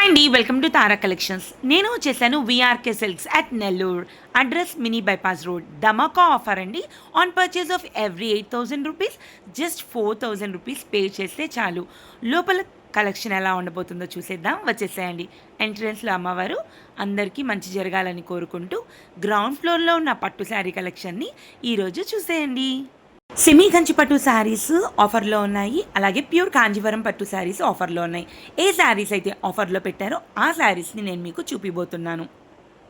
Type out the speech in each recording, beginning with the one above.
Hi అండి welcome to Tara collections నేను వచ్చేసాను VRK Silks at Nellore address mini bypass road Dhamaka offer అండి. On purchase of every eight thousand rupees just four thousand rupees pay చేస్తే చాలు. లోపల collection ఎలా ఉండబోతుందో చూసేద్దాం. వచ్చేసేయండి. ఎంట్రన్స్లో అమ్మవారు అందరికీ మంచి జరగాలని కోరుకుంటూ గ్రౌండ్ ఫ్లోర్లో ఉన్న పట్టు శారీ కలెక్షన్ని ఈరోజు చూసేయండి. సెమీ కంచి పట్టు శారీస్ ఆఫర్లో ఉన్నాయి. అలాగే ప్యూర్ కాంజీవరం పట్టు శారీస్ ఆఫర్లో ఉన్నాయి. ఏ శారీస్ అయితే ఆఫర్లో పెట్టారో ఆ శారీస్ని నేను మీకు చూపిపోతున్నాను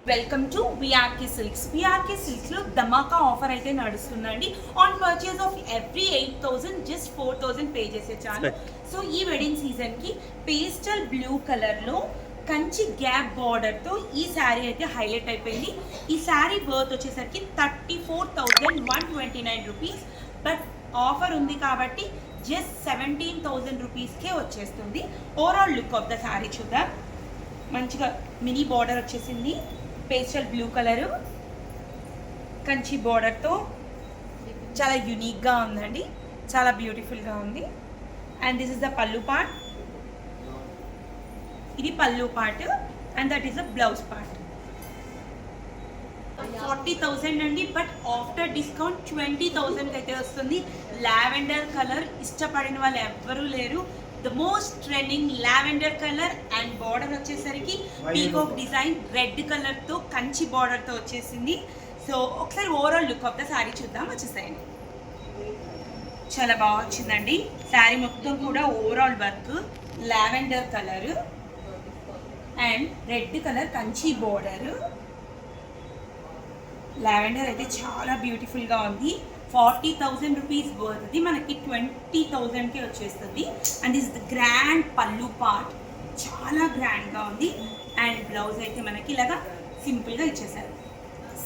welcome to VRK Silks VRK సిల్క్స్లో ధమాకా ఆఫర్ అయితే నడుస్తుందండి. On purchase of every eight thousand just four thousand pay చేసే చాలు. సో ఈ వెడ్డింగ్ సీజన్కి పేస్టల్ బ్లూ కలర్లో కంచి గ్యాప్ బార్డర్తో ఈ శారీ అయితే హైలైట్ అయిపోయింది. ఈ శారీ వర్త్ వచ్చేసరికి thirty four thousand one twenty nine rupees but offer ఉంది కాబట్టి జస్ట్ సెవెంటీన్ థౌజండ్ రూపీస్కే వచ్చేస్తుంది. Overall look of the saree చూద్దాం. మంచిగా మినీ బార్డర్ వచ్చేసింది. పేస్టల్ బ్లూ కలరు కంచి బార్డర్తో చాలా యునిక్గా ఉందండి. చాలా బ్యూటిఫుల్గా ఉంది. And this is the pallu part ఇది pallu part and that is the blouse part forty thousand అండి but after discount twenty thousand అయితే వస్తుంది. లావెండర్ కలర్ ఇష్టపడిన వాళ్ళు ఎవ్వరూ లేరు. The most trending lavender colour and border వచ్చేసరికి పీకాక్ డిజైన్ రెడ్ కలర్తో కంచి బార్డర్తో వచ్చేసింది. సో ఒకసారి overall look of the saree చూద్దాం వచ్చేసాయండి. చాలా బాగా వచ్చిందండి. శారీ మొత్తం కూడా overall work lavender colour. And red colour Kanchi border lavender అయితే చాలా బ్యూటిఫుల్గా ఉంది. ఫార్టీ థౌజండ్ రూపీస్ వర్త్ది మనకి ట్వంటీ థౌజండ్కి వచ్చేస్తుంది. And is the grand pallu part. చాలా గ్రాండ్గా ఉంది. అండ్ బ్లౌజ్ అయితే మనకి ఇలాగా సింపుల్గా ఇచ్చేసారు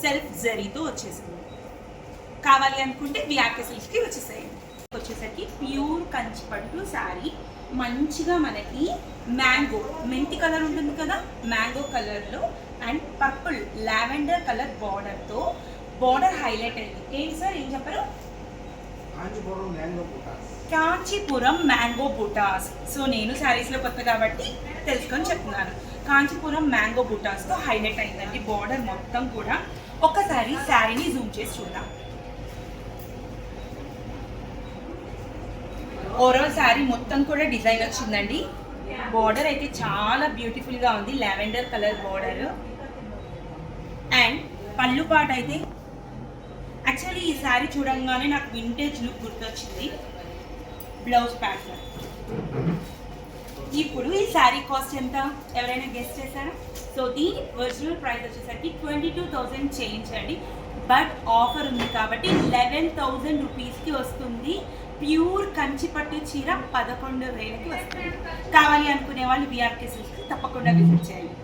సెల్ఫ్ జరీతో వచ్చేసింది. కావాలి అనుకుంటే బ్లాక్ సిల్క్కి వచ్చేసాయి వచ్చేసరికి ప్యూర్ కంచిపట్టు శారీ. మంచిగా మనకి మ్యాంగో మెంతి కలర్ ఉంటుంది కదా మ్యాంగో కలర్లో అండ్ పర్పుల్ లావెండర్ కలర్ బార్డర్తో బార్డర్ హైలైట్ అయింది. ఏంటి సార్ ఏం చెప్పారు? కాంచీపురం మ్యాంగో బుటాస్ సో నేను శారీస్లో కొత్త కాబట్టి తెలుసుకొని చెప్తున్నాను. కాంచీపురం మ్యాంగో బుటాస్తో హైలైట్ అయిందండి. బార్డర్ మొత్తం కూడా. ఒక్కసారి శారీని జూమ్ చేసి చూద్దాం. ఓవరాల్ శారీ మొత్తం కూడా డిజైన్ వచ్చిందండి. బార్డర్ అయితే చాలా బ్యూటిఫుల్గా ఉంది. లావెండర్ కలర్ బార్డర్ అండ్ పళ్ళు పాట అయితే యాక్చువల్లీ ఈ శారీ చూడంగానే నాకు వింటేజ్ లుక్ గుర్తొచ్చింది. బ్లౌజ్ ప్యాటర్న్ ఇప్పుడు ఈ శారీ కాస్ట్ ఎంత? ఎవరైనా గెస్ట్ చేశారా? సో దీని ఒరిజినల్ ప్రైస్ వచ్చేసరికి ట్వంటీ టూ థౌజండ్ చేయించండి బట్ ఆఫర్ ఉంది కాబట్టి లెవెన్ థౌజండ్ రూపీస్కి వస్తుంది. ప్యూర్ కంచిపట్టు చీర పదకొండు వేలకి వస్తుంది. కావాలి అనుకునే వాళ్ళు విఆర్కే సిల్క్ తప్పకుండా విజిట్ చేయండి.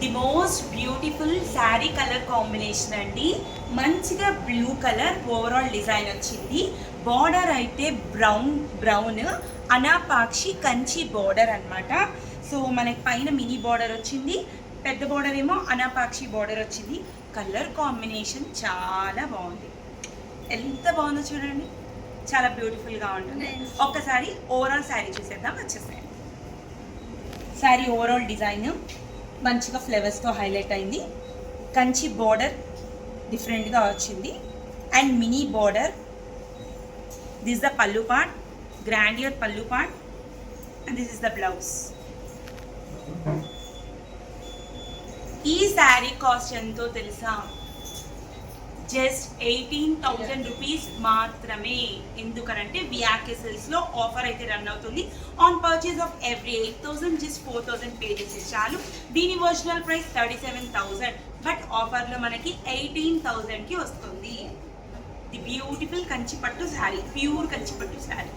The most beautiful saree colour combination అండి. మంచిగా బ్లూ కలర్ ఓవరాల్ డిజైన్ వచ్చింది. బార్డర్ అయితే బ్రౌన్ బ్రౌన్ అనాపాక్షి కంచి బార్డర్ అన్నమాట. సో మనకి పైన మినీ బార్డర్ వచ్చింది. పెద్ద బార్డర్ ఏమో అనాపాక్షి బార్డర్ వచ్చింది. కలర్ కాంబినేషన్ చాలా బాగుంది. ఎంత బాగుందో చూడండి. చాలా బ్యూటిఫుల్గా ఉంటుంది. ఒక్కసారి ఓవరాల్ శారీ చూసేద్దాం వచ్చేసాయి శారీ ఓవరాల్ డిజైన్ మంచిగా ఫ్లవర్స్తో హైలైట్ అయింది. కంచి బార్డర్ డిఫరెంట్గా వచ్చింది. And mini border this the pallu part grandeur pallu part and this is the blouse ఈ శారీ కాస్ట్ ఎంతో తెలుసా? జస్ట్ ఎయిటీన్ థౌజండ్ రూపీస్ మాత్రమే. ఎందుకనంటే విఆర్కే లో ఆఫర్ అయితే రన్ అవుతుంది. On purchase of every eight thousand just four thousand pay చేసే చాలు. దీని original price thirty seven thousand but ఆఫర్లో మనకి ఎయిటీన్ థౌసండ్కి వస్తుంది. The beautiful Kanchipattu saree pure Kanchipattu saree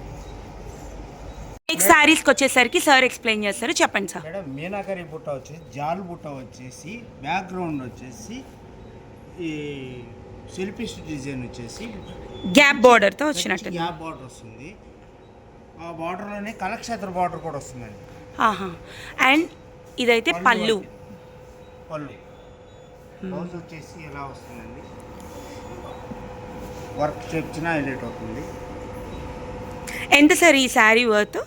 next శారీస్కి వచ్చేసరికి సార్ ఎక్స్ప్లెయిన్ చేస్తారు. చెప్పండి సార్ మేడం మీనాకరి బుట్ట వచ్చేసి జాల్ బుట్ట వచ్చేసి బ్యాక్గ్రౌండ్ వచ్చేసి ఈ సెల్ఫిష్ డిజైన్ వచ్చేసి గ్యాప్ బార్డర్తో వచ్చినట్టు. గ్యాప్ బార్డర్ వస్తుంది. ఆ బార్డర్లోనే కలక్షేత్ర బార్డర్ కూడా వస్తుందండి. ఆహా. అండ్ ఇదైతే పళ్ళు పళ్ళు. బ్లౌజ్ వచ్చేసి ఎలా వస్తుందండి? వర్క్ చెప్పిన హైలైట్ అవుతుంది. ఎంత సార్? ఈ శారీ వర్త్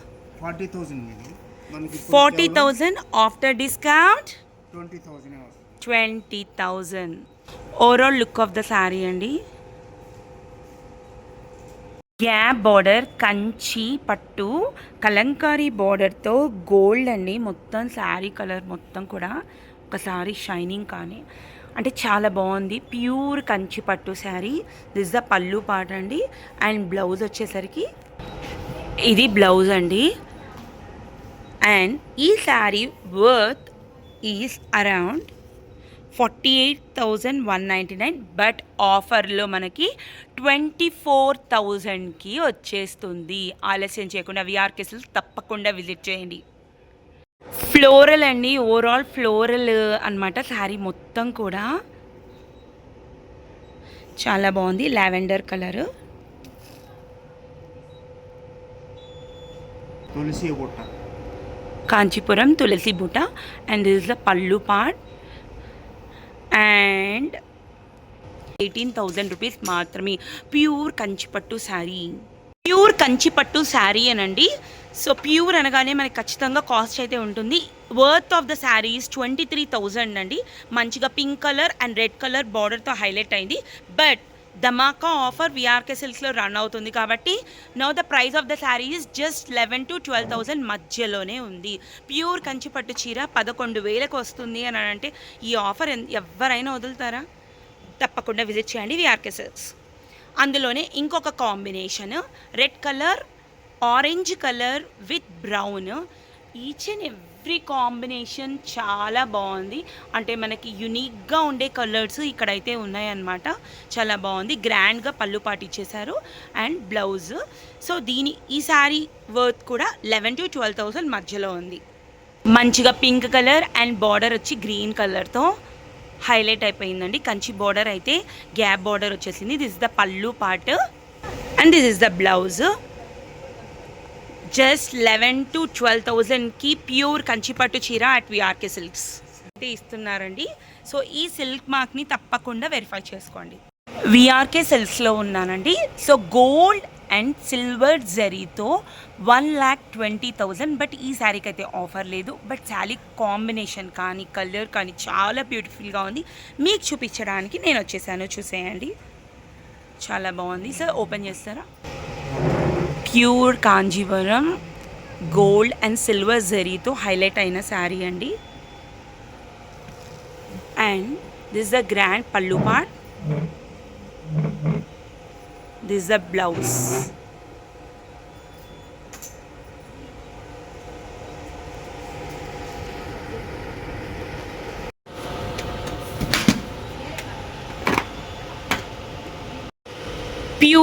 ఫార్టీ థౌజండ్ మనకి forty thousand after discount? Twenty thousand twenty thousand overall look of the saree అండి. గ్యాప్ బార్డర్ కంచి పట్టు కలంకారీ బార్డర్తో గోల్డ్ అండి. మొత్తం శారీ కలర్ మొత్తం కూడా ఒకసారి షైనింగ్ కానీ. అంటే చాలా బాగుంది. ప్యూర్ కంచి పట్టు శారీ దిస్ ద పళ్ళు పాట అండి. అండ్ బ్లౌజ్ వచ్చేసరికి ఇది బ్లౌజ్ అండి. అండ్ ఈ saree worth is around forty eight thousand one ninety nine but ఆఫర్లో మనకి ట్వంటీ ఫోర్ థౌజండ్కి వచ్చేస్తుంది. ఆలస్యం చేయకుండా విఆర్కేసెస్ తప్పకుండా విజిట్ చేయండి. ఫ్లోరల్ అండి ఓవరాల్ ఫ్లోరల్ అన్నమాట. శారీ మొత్తం కూడా చాలా బాగుంది. Lavender colour. తులసి బుట్ట. కాంచీపురం తులసి బుట్ట. And this is the pallu part and eighteen thousand rupees మాత్రమే. Pure Kanchipattu saree. Pure Kanchipattu saree అనండి. సో ప్యూర్ అనగానే మనకి ఖచ్చితంగా కాస్ట్ అయితే ఉంటుంది. Worth of the sarees twenty three thousand అండి. మంచిగా pink colour and red colour బార్డర్తో హైలైట్ అయింది. బట్ ధమాకా ఆఫర్ విఆర్కే సిల్క్స్లో రన్ అవుతుంది కాబట్టి now the price of the saree is just eleven to twelve thousand మధ్యలోనే ఉంది. ప్యూర్ కంచి పట్టు చీర పదకొండు వేలకు వస్తుంది అని అంటే ఈ ఆఫర్ ఎవరైనా వదులుతారా? తప్పకుండా విజిట్ చేయండి విఆర్కే సిల్క్స్. అందులోనే ఇంకొక combination red colour orange colour with brown. Each and every combination చాలా బాగుంది. అంటే మనకి యునిక్గా ఉండే కలర్స్ ఇక్కడైతే ఉన్నాయన్నమాట. చాలా బాగుంది. గ్రాండ్గా పళ్ళు పాటు అండ్ బ్లౌజ్. సో దీని ఈ శారీ వర్త్ కూడా లెవెన్ టు ట్వెల్వ్ థౌసండ్ మధ్యలో ఉంది. మంచిగా పింక్ కలర్ అండ్ బార్డర్ వచ్చి గ్రీన్ కలర్తో హైలైట్ అయిపోయిందండి. కంచి బార్డర్ అయితే గ్యాప్ బార్డర్ వచ్చేసింది. This is the pallu part. And this is the blouse. Just eleven to twelve థౌజండ్కి ప్యూర్ కంచిపట్టు చీర అట్ విఆర్కే సిల్క్స్ అయితే ఇస్తున్నారండి. సో ఈ సిల్క్ మార్క్ని తప్పకుండా వెరిఫై చేసుకోండి. విఆర్కే సిల్క్స్లో ఉన్నానండి. సో గోల్డ్ అండ్ సిల్వర్ జరీతో one lakh twenty thousand but ఈ శారీకి అయితే ఆఫర్ లేదు. బట్ శారీ కాంబినేషన్ కానీ కలర్ కానీ చాలా బ్యూటిఫుల్గా ఉంది. మీకు చూపించడానికి నేను వచ్చేసాను. చూసేయండి. చాలా బాగుంది. సార్ ఓపెన్ చేస్తారా? Pure Kanjeevaram gold and silver జరీతో హైలైట్ అయిన శారీ అండి. And this the grand pallu part. This the blouse.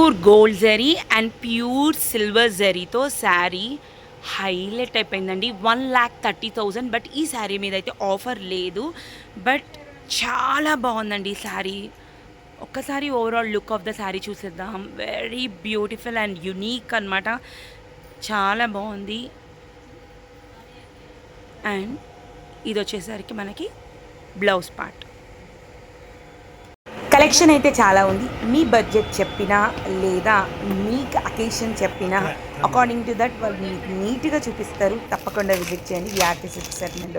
Pure gold zari and pure silver జరీతో శారీ హైలైట్ అయిపోయిందండి. One lakh thirty thousand but ఈ శారీ మీద అయితే ఆఫర్ లేదు. బట్ చాలా బాగుందండి ఈ శారీ. ఒక్కసారి overall look of the saree చూసేద్దాం. వెరీ బ్యూటిఫుల్ అండ్ యునీక్ అనమాట చాలా బాగుంది. అండ్ ఇది వచ్చేసరికి మనకి బ్లౌజ్ పార్ట్. కలెక్షన్ అయితే చాలా ఉంది. మీ బడ్జెట్ చెప్పినా లేదా మీకు అకేషన్ చెప్పినా అకార్డింగ్ టు దట్ వాళ్ళు మీకు నీట్గా చూపిస్తారు. తప్పకుండా విజిట్ చేయండి. యార్టీ సిక్స్ సెగ్మెంట్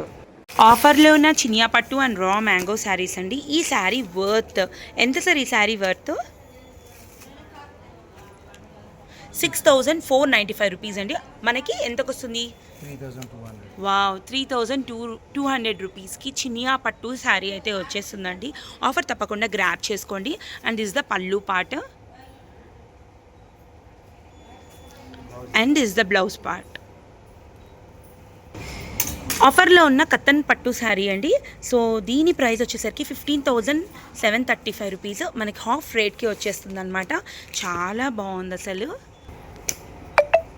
ఆఫర్లో ఉన్న చినియా పట్టు అండ్ రా మ్యాంగో శారీస్ అండి. ఈ శారీ వర్త్ ఎంత సార్? ఈ saree worth six thousand four ninety five rupees అండి. మనకి ఎంతకు వస్తుంది wow three thousand two two hundred రూపీస్కి చినియా పట్టు శారీ అయితే వచ్చేస్తుందండి. ఆఫర్ తప్పకుండా గ్రాప్ చేసుకోండి. And this the pallu part and this the blouse part ఆఫర్లో ఉన్న కత్తన్ పట్టు శారీ అండి. సో దీని ప్రైస్ వచ్చేసరికి fifteen thousand seven thirty five rupees. మనకి హాఫ్ రేట్కి వచ్చేస్తుంది అనమాట చాలా బాగుంది అసలు.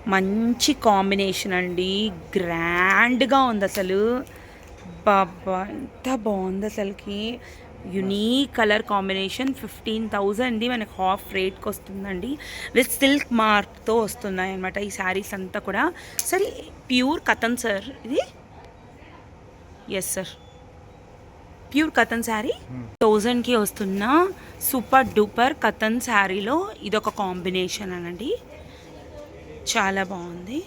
మంచి కాంబినేషన్ అండి. గ్రాండ్గా ఉంది అసలు. బాబా ఎంత బాగుంది అసలుకి. యునీక్ కలర్ కాంబినేషన్ ఫిఫ్టీన్ థౌజండ్ది మనకి హాఫ్ రేట్కి వస్తుందండి. విత్ సిల్క్ మార్క్తో వస్తున్నాయి అనమాట ఈ శారీస్ అంతా కూడా. సరే ప్యూర్ కథన్ సార్. ఇది? Yes sir pure cotton saree. థౌజండ్కి వస్తున్న సూపర్ డూపర్ కథన్ శారీలో ఇదొక కాంబినేషన్ అనండి. చాలా బాగుంది.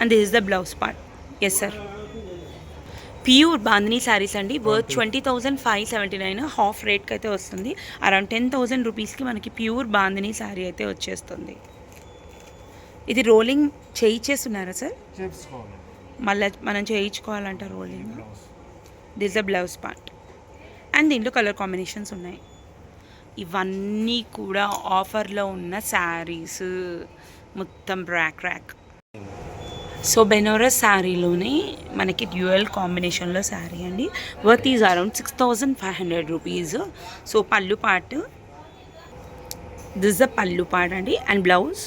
And this is the blouse part yes sir pure bandhani sarees అండి. Worth twenty thousand five seventy nine half రేట్కి అయితే వస్తుంది. అరౌండ్ టెన్ థౌజండ్ రూపీస్కి మనకి ప్యూర్ బాందినీ శారీ అయితే వచ్చేస్తుంది. ఇది రోలింగ్ చేయించేస్తున్నారా సార్ మళ్ళీ మనం చేయించుకోవాలంట rolling this the blouse part and దీంట్లో కలర్ కాంబినేషన్స్ ఉన్నాయి. ఇవన్నీ కూడా ఆఫర్లో ఉన్న శారీస్ మొత్తం ర్యాక్ ర్యాక్ సో బెనోరస్ శారీలోనే మనకి డ్యూయల్ కాంబినేషన్లో శారీ అండి. Worth is around six thousand five hundred rupees so pallu part this the pallu part అండి. And blouse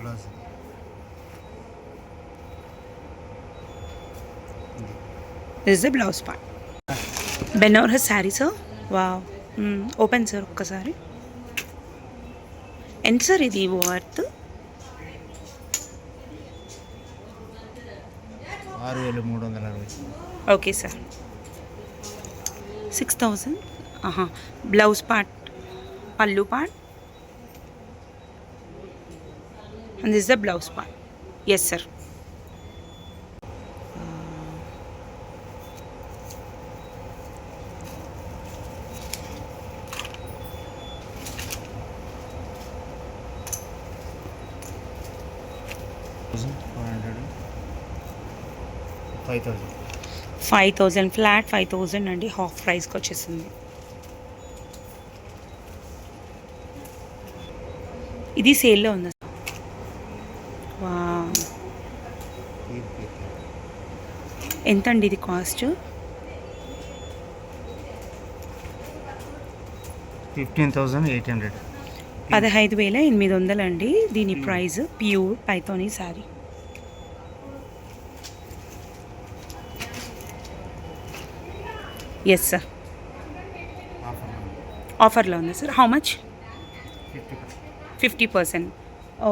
blouse this the blouse part Banaras saree sir వా ఓపెన్ సార్ ఒక్కసారి. ఎంత sir ఇది worth ఆరు వేల మూడు వందల అరవై. ఓకే సార్ సిక్స్ థౌజండ్ ఆహా. Blouse part pallu part and this the blouse part yes sir five hundred five thousand five thousand flat five thousand అండి. హాఫ్ ప్రైస్కి వచ్చేసింది. ఇది సేల్లో ఉందా. ఎంత అండి ఇది cost? Fifteen thousand eight hundred. పదహైదు వేల ఎనిమిది వందలు అండి. దీని price pure Paithani saree yes sir ఆఫర్లో ఉంది sir how much fifty percent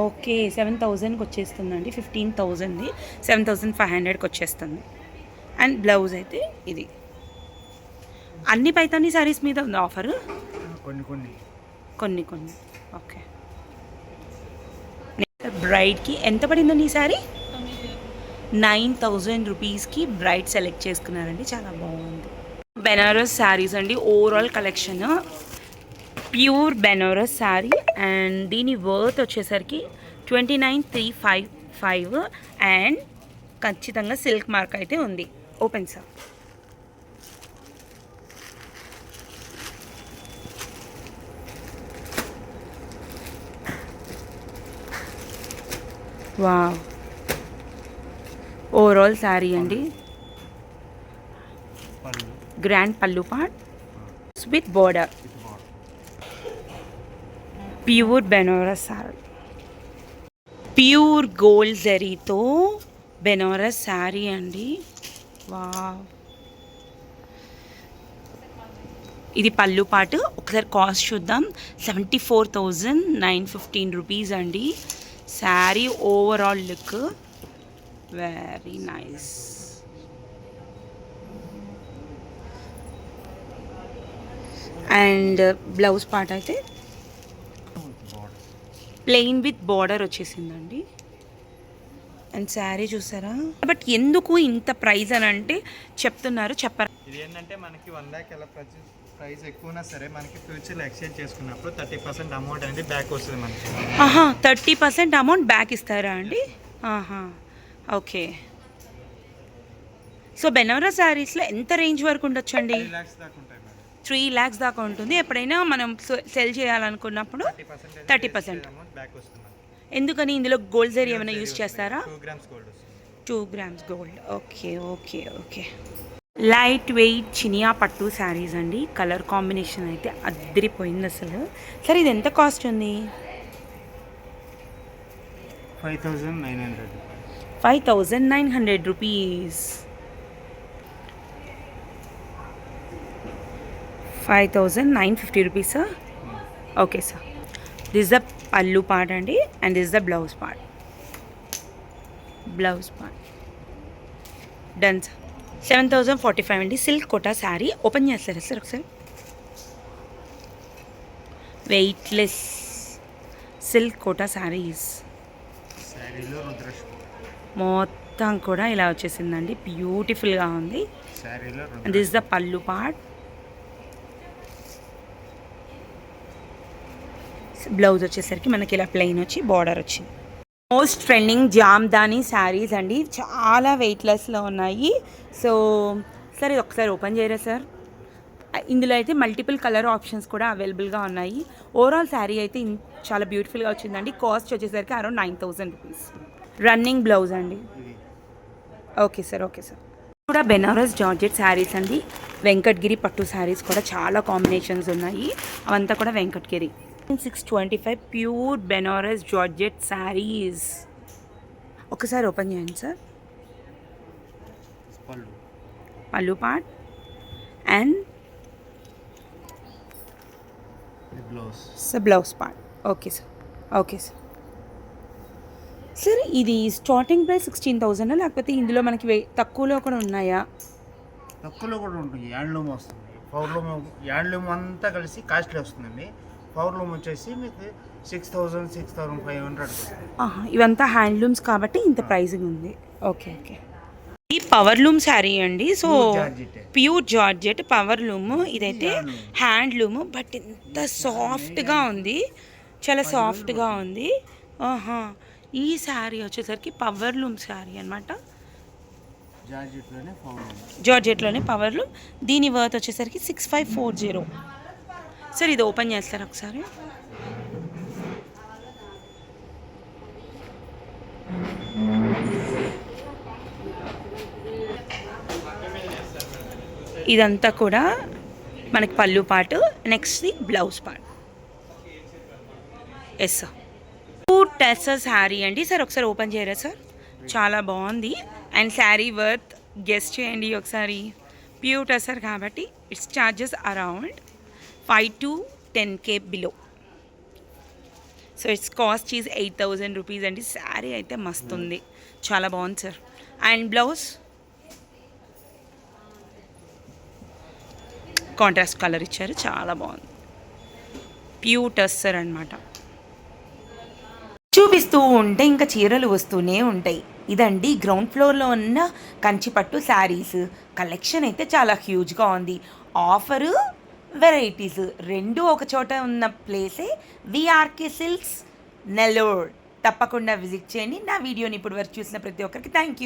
okay seven థౌజండ్కి వచ్చేస్తుందండి. ఫిఫ్టీన్ థౌజండ్ది సెవెన్ థౌజండ్ ఫైవ్ హండ్రెడ్కి వచ్చేస్తుంది. అండ్ బ్లౌజ్ అయితే ఇది. అన్ని పైతాని శారీస్ మీద ఉంది ఆఫర్ కొన్ని కొన్ని. కొన్ని కొన్ని. ఓకే బ్రైడ్కి ఎంత పడిందండి ఈ శారీ నైన్ థౌజండ్ రూపీస్కి బ్రైడ్ సెలెక్ట్ చేసుకున్నారండి. చాలా బాగుంది. బెనారస్ శారీస్ అండి. Overall collection pure Banaras sari and దీని వర్త్ వచ్చేసరికి twenty nine three five five and ఖచ్చితంగా సిల్క్ మార్క్ అయితే ఉంది. ఓపెన్ సార్ వా ఓవరాల్ శారీ అండి. Grand pallu part with border pure Banaras sari pure gold జరీతో బెనారస్ శారీ అండి. వా ఇది పళ్ళు పాటు ఒకసారి కాస్ట్ చూద్దాం. Seventy four thousand nine fifteen rupees అండి. Sari overall look very nice and blouse part అయితే ప్లెయిన్ విత్ బార్డర్ వచ్చేసిందండి. అండ్ శారీ చూసారా? బట్ ఎందుకు ఇంత ప్రైస్ అని అంటే చెప్తున్నారు చెప్పరా? ఇది ఏంటంటే మనకి వన్ ల్యాక్ ఎలా ప్రైస్ ఎక్కువనా సరే మనకి ఫ్యూచర్లో ఎక్స్చేంజ్ చేసుకున్నప్పుడు థర్టీ పర్సెంట్ అమౌంట్ అనేది బ్యాక్ వస్తుంది మనకి. ఆహా థర్టీ పర్సెంట్ అమౌంట్ బ్యాక్ ఇస్తారా అండి? ఆహా ఓకే. సో బెనారస్ శారీస్లో ఎంత రేంజ్ వరకు ఉండొచ్చండి? త్రీ త్రీ ల్యాక్స్ దాకా ఉంటుంది. ఎప్పుడైనా మనం సెల్ చేయాలనుకున్నప్పుడు థర్టీ పర్సెంట్. 30%. అమౌంట్ బ్యాక్ వస్తుంది మనకి ఎందుకని? ఇందులో గోల్డ్ జరీ ఏమైనా యూస్ చేస్తారా? టూ గ్రామ్స్ గోల్డ్ వస్తుంది two grams gold okay okay okay light weight Chiniya పట్టు శారీస్ అండి. కలర్ కాంబినేషన్ అయితే అద్దరిపోయింది అసలు. సరే ఇది ఎంత కాస్ట్ ఉంది? Five thousand nine hundred five thousand nine hundred rupees five thousand nine fifty rupees sir okay sir this the pallu part అండి and this the blouse part blouse part done sir seven thousand forty five అండి silk Kota sari open చేస్తారా sir ఒకసారి? Weightless silk Kota saris మొత్తం కూడా ఇలా వచ్చేసిందండి బ్యూటిఫుల్గా ఉంది. This the pallu part blouse వచ్చేసరికి మనకి ఇలా ప్లెయిన్ వచ్చి బార్డర్ వచ్చింది. మోస్ట్ ట్రెండింగ్ జామ్దాని శారీస్ అండి. చాలా వెయిట్లెస్లో ఉన్నాయి. సో సార్ ఇది ఒకసారి ఓపెన్ చేయరా సార్? ఇందులో అయితే మల్టిపుల్ కలర్ ఆప్షన్స్ కూడా అవైలబుల్గా ఉన్నాయి. ఓవరాల్ శారీ అయితే చాలా బ్యూటిఫుల్గా వచ్చిందండి. కాస్ట్ వచ్చేసరికి around nine thousand rupees running blouse అండి. ఓకే సార్ ఓకే సార్ కూడా బెనారస్ జార్జెట్ శారీస్ అండి. వెంకట్గిరి పట్టు శారీస్ కూడా చాలా కాంబినేషన్స్ ఉన్నాయి. అవంతా కూడా Venkatagiri six twenty five pure Banaras georgette saris ఒకసారి ఓపెన్ చేయండి sir pallu. Part and sir blouse part okay sir okay sir sir ఇది స్టార్టింగ్ ప్రైస్ సిక్స్టీన్ థౌజండ్ లేకపోతే ఇందులో మనకి తక్కువలో కూడా ఉన్నాయా? తక్కువలో కూడా ఉంటుంది హ్యాండ్లూమ్ వస్తుంది. పవర్లూమ్ హ్యాండ్లూమ్ అంతా కలిసి కాస్ట్లీ వస్తుందండి. పవర్లూమ్ వచ్చేసి మీకు six thousand six thousand five hundred ఇవంతా హ్యాండ్లూమ్స్ కాబట్టి ఇంత ప్రైసింగ్ ఉంది. ఓకే ఓకే ఈ పవర్ లూమ్ శారీ అండి so. Pure georgette power loom ఇదైతే. హ్యాండ్లూమ్ బట్ ఎంత సాఫ్ట్గా ఉంది. చాలా సాఫ్ట్గా ఉంది. ఆహా ఈ శారీ వచ్చేసరికి పవర్ లూమ్ శారీ అనమాట జార్జెట్లోనే పవర్ లూమ్ దీని వర్త్ వచ్చేసరికి six five four zero sir ఇది ఓపెన్ చేస్తారా ఒకసారి. ఇదంతా కూడా మనకి పళ్ళు పాటు next the blouse part yes sir two tussar sari అండి. సార్ ఒకసారి ఓపెన్ చేయరా సార్ చాలా బాగుంది. అండ్ శారీ వర్త్ గెస్ట్ చేయండి ఒకసారి. ప్యూర్ టెసర్ కాబట్టి it's charges around five to ten K below so it's cost is eight thousand rupees అండి శారీ అయితే మస్తు ఉంది. చాలా బాగుంది sir and blouse contrast colour ఇచ్చారు చాలా బాగుంది. ప్యూర్ టస్సర్ అనమాట చూపిస్తూ ఉంటే ఇంకా చీరలు వస్తూనే ఉంటాయి. ఇదండి గ్రౌండ్ ఫ్లోర్లో ఉన్న కంచిపట్టు శారీస్ కలెక్షన్ అయితే చాలా హ్యూజ్గా ఉంది. Offer varieties. రెండు ఒక చోట ఉన్న ప్లేసే విఆర్కే సిల్క్స్ నెల్లూర్. తప్పకుండా విజిట్ చేయండి. నా వీడియోని ఇప్పుడు వరకు చూసిన ప్రతి ఒక్కరికి థ్యాంక్ యూ